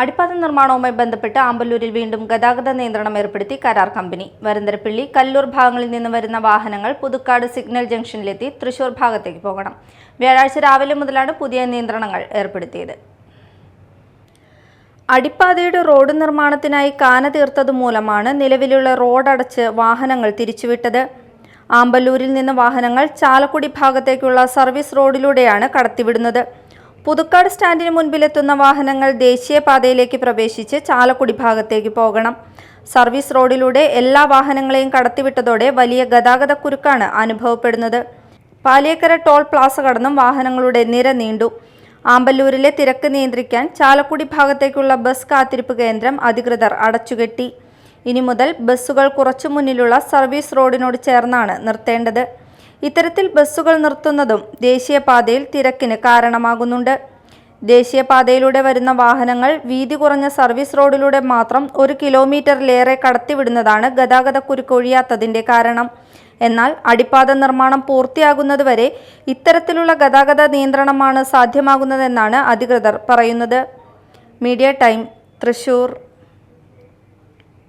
അടിപ്പാത നിർമ്മാണവുമായി ബന്ധപ്പെട്ട് ആമ്പല്ലൂരിൽ വീണ്ടും ഗതാഗത നിയന്ത്രണം ഏർപ്പെടുത്തി കരാർ കമ്പനി. വരന്തരപ്പിള്ളി കല്ലൂർ ഭാഗങ്ങളിൽ നിന്ന് വരുന്ന വാഹനങ്ങൾ പുതുക്കാട് സിഗ്നൽ ജംഗ്ഷനിലെത്തി തൃശൂർ ഭാഗത്തേക്ക് പോകണം. വ്യാഴാഴ്ച രാവിലെ മുതലാണ് പുതിയ നിയന്ത്രണങ്ങൾ ഏർപ്പെടുത്തിയത്. അടിപ്പാതയുടെ റോഡ് നിർമ്മാണത്തിനായി കാന തീർത്തത് മൂലമാണ് നിലവിലുള്ള റോഡ് അടച്ച് വാഹനങ്ങൾ തിരിച്ചുവിട്ടത്. ആമ്പല്ലൂരിൽ നിന്ന് വാഹനങ്ങൾ ചാലക്കുടി ഭാഗത്തേക്കുള്ള സർവീസ് റോഡിലൂടെയാണ് കടത്തിവിടുന്നത്. പുതുക്കാട് സ്റ്റാൻഡിന് മുൻപിലെത്തുന്ന വാഹനങ്ങൾ ദേശീയപാതയിലേക്ക് പ്രവേശിച്ച് ചാലക്കുടി ഭാഗത്തേക്ക് പോകണം. സർവീസ് റോഡിലൂടെ എല്ലാ വാഹനങ്ങളെയും കടത്തിവിട്ടതോടെ വലിയ ഗതാഗത കുരുക്കാണ് അനുഭവപ്പെടുന്നത്. പാലിയക്കര ടോൾ പ്ലാസ കടന്നും വാഹനങ്ങളുടെ നിര നീണ്ടു. ആമ്പല്ലൂരിലെ തിരക്ക് നിയന്ത്രിക്കാൻ ചാലക്കുടി ഭാഗത്തേക്കുള്ള ബസ് കാത്തിരിപ്പ് കേന്ദ്രം അധികൃതർ അടച്ചുകെട്ടി. ഇനി മുതൽ ബസ്സുകൾ കുറച്ചു മുന്നിലുള്ള സർവീസ് റോഡിനോട് ചേർന്നാണ് നിർത്തേണ്ടത്. ഇത്തരത്തിൽ ബസ്സുകൾ നിർത്തുന്നതും ദേശീയപാതയിൽ തിരക്കിന് കാരണമാകുന്നുണ്ട്. ദേശീയപാതയിലൂടെ വരുന്ന വാഹനങ്ങൾ വീതി കുറഞ്ഞ സർവീസ് റോഡിലൂടെ മാത്രം ഒരു കിലോമീറ്ററിലേറെ കടത്തിവിടുന്നതാണ് ഗതാഗതക്കുരുക്ക് ഒഴിയാത്തതിന്റെ കാരണം. എന്നാൽ അടിപ്പാത നിർമ്മാണം പൂർത്തിയാകുന്നതുവരെ ഇത്തരത്തിലുള്ള ഗതാഗത നിയന്ത്രണമാണ് സാധ്യമാകുന്നതെന്നാണ് അധികൃതർ പറയുന്നത്. Media time Thrissur.